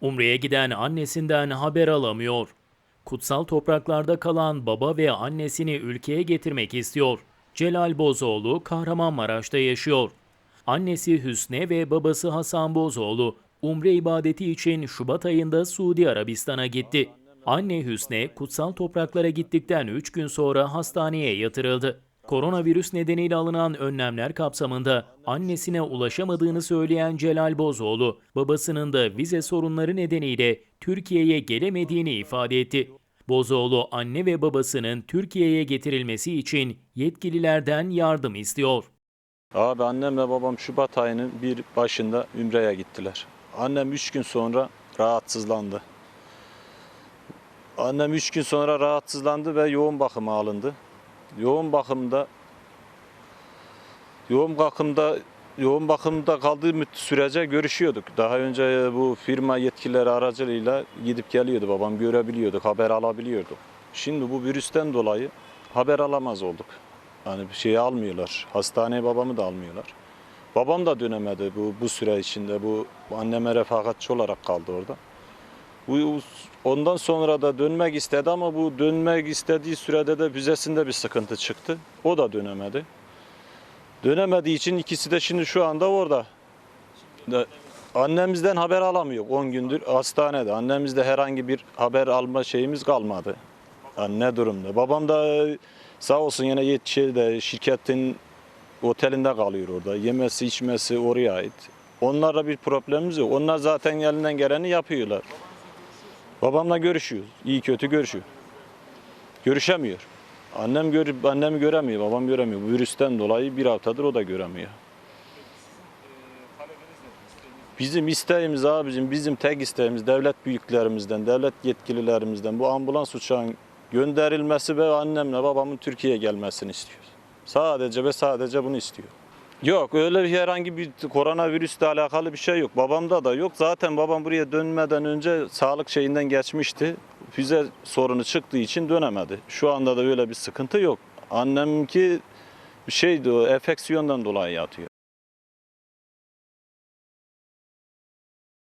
Umre'ye giden annesinden haber alamıyor. Kutsal topraklarda kalan baba ve annesini ülkeye getirmek istiyor. Celal Bozoğlu Kahramanmaraş'ta yaşıyor. Annesi Hüsne ve babası Hasan Bozoğlu Umre ibadeti için Şubat ayında Suudi Arabistan'a gitti. Anne Hüsne kutsal topraklara gittikten 3 gün sonra hastaneye yatırıldı. Koronavirüs nedeniyle alınan önlemler kapsamında annesine ulaşamadığını söyleyen Celal Bozoğlu, babasının da vize sorunları nedeniyle Türkiye'ye gelemediğini ifade etti. Bozoğlu anne ve babasının Türkiye'ye getirilmesi için yetkililerden yardım istiyor. Abi annemle babam Şubat ayının bir başında Ümre'ye gittiler. Annem 3 gün sonra rahatsızlandı. Annem 3 gün sonra rahatsızlandı ve yoğun bakıma alındı. Yoğun bakımda yoğun bakımda yoğun bakımda kaldığı sürece görüşüyorduk. Daha önce bu firma yetkilileri aracılığıyla gidip geliyordu. Babam görebiliyorduk, haber alabiliyorduk. Şimdi bu virüsten dolayı haber alamaz olduk. Hani bir şey almıyorlar. Hastaneye babamı da almıyorlar. Babam da dönemedi bu bu süre içinde. Bu anneme refakatçi olarak kaldı orada. Bu ondan sonra da dönmek istedi ama bu dönmek istediği sürede de vizesinde bir sıkıntı çıktı. O da dönemedi. Dönemediği için ikisi de şimdi şu anda orada. De- Annemizden haber alamıyor 10 gündür hastanede. Annemizde herhangi bir haber alma şeyimiz kalmadı. Yani ne durumda? Babam da e, sağ olsun yine yet- şeyde, şirketin otelinde kalıyor orada. Yemesi içmesi oraya ait. Onlarla bir problemimiz yok. Onlar zaten elinden geleni yapıyorlar. Babamla görüşüyor. İyi kötü görüşüyor. Görüşemiyor. Annem gör, annemi göremiyor, babam göremiyor. Bu virüsten dolayı bir haftadır o da göremiyor. Bizim isteğimiz abicim, bizim tek isteğimiz devlet büyüklerimizden, devlet yetkililerimizden bu ambulans uçağın gönderilmesi ve annemle babamın Türkiye'ye gelmesini istiyoruz. Sadece ve sadece bunu istiyor. Yok öyle bir herhangi bir koronavirüsle alakalı bir şey yok. Babamda da yok. Zaten babam buraya dönmeden önce sağlık şeyinden geçmişti. Füze sorunu çıktığı için dönemedi. Şu anda da öyle bir sıkıntı yok. Annemki şeydi o enfeksiyondan dolayı yatıyor.